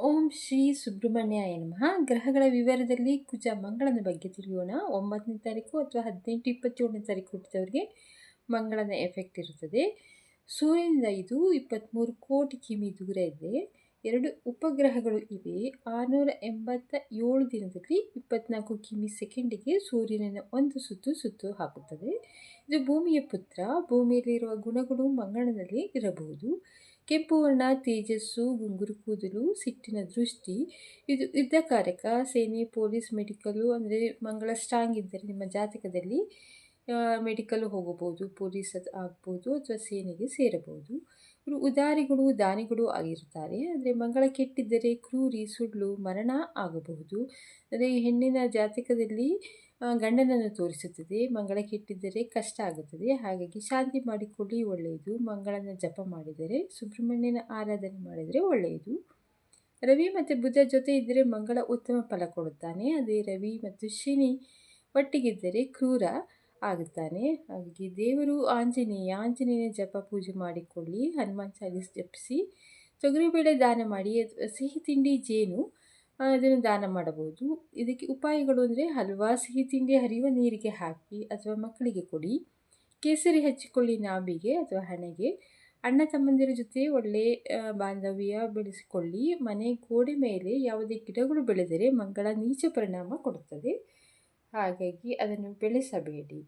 ಓಂ ಶ್ರೀ ಸುಬ್ರಹ್ಮಣ್ಯ ನಮಃ. ಗ್ರಹಗಳ ವಿವರದಲ್ಲಿ ಕುಜ ಮಂಗಳನ ಬಗ್ಗೆ ತಿಳಿಯೋಣ. ಒಂಬತ್ತನೇ ತಾರೀಕು ಅಥವಾ ಹದಿನೆಂಟು, ಇಪ್ಪತ್ತೇಳನೇ ತಾರೀಕು ಹುಟ್ಟಿದವರಿಗೆ ಮಂಗಳನ ಎಫೆಕ್ಟ್ ಇರುತ್ತದೆ. ಸೂರ್ಯನಿಂದ ಇದು ಇಪ್ಪತ್ತ್ಮೂರು ಕೋಟಿ ಕಿಮಿ ದೂರ ಇದೆ. ಎರಡು ಉಪಗ್ರಹಗಳು ಇವೆ. ಆರುನೂರ ಎಂಬತ್ತ ಏಳು ದಿನದಲ್ಲಿ ಇಪ್ಪತ್ನಾಲ್ಕು ಕಿಮಿ ಸೆಕೆಂಡಿಗೆ ಸೂರ್ಯನನ್ನು ಒಂದು ಸುತ್ತು ಸುತ್ತು ಹಾಕುತ್ತದೆ. ಇದು ಭೂಮಿಯ ಪುತ್ರ. ಭೂಮಿಯಲ್ಲಿರುವ ಗುಣಗಳು ಮಂಗಳನಲ್ಲಿ ಇರಬಹುದು. ಕೆಂಪು ವರ್ಣ, ತೇಜಸ್ಸು, ಗುಂಗುರು ಕೂದಲು, ಸಿಟ್ಟಿನ ದೃಷ್ಟಿ. ಇದು ಯುದ್ಧಕಾರಕ, ಸೇನೆ, ಪೊಲೀಸ್, ಮೆಡಿಕಲು, ಅಂದರೆ ಮಂಗಳ ಸ್ಟ್ರಾಂಗ್ ಇದ್ದರೆ ನಿಮ್ಮ ಜಾತಕದಲ್ಲಿ ಮೆಡಿಕಲ್ ಹೋಗಬಹುದು ಪೊಲೀಸ್ ಆಗ್ಬೋದು, ಅಥವಾ ಸೇನೆಗೆ ಸೇರಬಹುದು. ಇವರು ಉದಾರಿಗಳು ದಾನಿಗಳು ಆಗಿರುತ್ತಾರೆ. ಅಂದರೆ ಮಂಗಳ ಕೆಟ್ಟಿದ್ದರೆ ಕ್ರೂರಿ, ಸುಳ್ಳು, ಮರಣ ಆಗಬಹುದು. ಅಂದರೆ ಹೆಣ್ಣಿನ ಜಾತಕದಲ್ಲಿ ಗಂಡನನ್ನು ತೋರಿಸುತ್ತದೆ. ಮಂಗಳ ಕೆಟ್ಟಿದ್ದರೆ ಕಷ್ಟ ಆಗುತ್ತದೆ. ಹಾಗಾಗಿ ಶಾಂತಿ ಮಾಡಿಕೊಳ್ಳಿ, ಒಳ್ಳೆಯದು. ಮಂಗಳನ ಜಪ ಮಾಡಿದರೆ, ಸುಬ್ರಹ್ಮಣ್ಯನ ಆರಾಧನೆ ಮಾಡಿದರೆ ಒಳ್ಳೆಯದು. ರವಿ ಮತ್ತು ಬುಧ ಜೊತೆ ಇದ್ದರೆ ಮಂಗಳ ಉತ್ತಮ ಫಲ ಕೊಡುತ್ತಾನೆ. ಅದೇ ರವಿ ಮತ್ತು ಶನಿ ಒಟ್ಟಿಗಿದ್ದರೆ ಕ್ರೂರ ಆಗುತ್ತಾನೆ ಹಾಗಾಗಿ ದೇವರು ಆಂಜನೇಯ ಆಂಜನೇಯ ಜಪ ಪೂಜೆ ಮಾಡಿಕೊಳ್ಳಿ, ಹನುಮಾನ್ ಚಾಲೀಸ್ ಜಪಿಸಿ, ತೊಗರಿಬೇಳೆ ದಾನ ಮಾಡಿ, ಸಿಹಿ ತಿಂಡಿ ಜೇನು ಅದನ್ನು ದಾನ ಮಾಡಬಹುದು. ಇದಕ್ಕೆ ಉಪಾಯಗಳು ಅಂದರೆ ಹಲ್ವಾ, ಸಿಹಿ ತಿಂಡಿ ಹರಿಯುವ ನೀರಿಗೆ ಹಾಕಿ ಅಥವಾ ಮಕ್ಕಳಿಗೆ ಕೊಡಿ. ಕೇಸರಿ ಹಚ್ಚಿಕೊಳ್ಳಿ ನಾಭಿಗೆ ಅಥವಾ ಹಣೆಗೆ. ಅಣ್ಣ ತಮ್ಮಂದಿರ ಜೊತೆ ಒಳ್ಳೆ ಬಾಂಧವ್ಯ ಬೆಳೆಸಿಕೊಳ್ಳಿ. ಮನೆ ಗೋಡೆ ಮೇಲೆ ಯಾವುದೇ ಗಿಡಗಳು ಬೆಳೆದರೆ ಮಂಗಳ ನೀಚ ಪರಿಣಾಮ ಕೊಡುತ್ತದೆ. ಹಾಗಾಗಿ ಅದನ್ನು ಬೆಳೆಸಬೇಡಿ.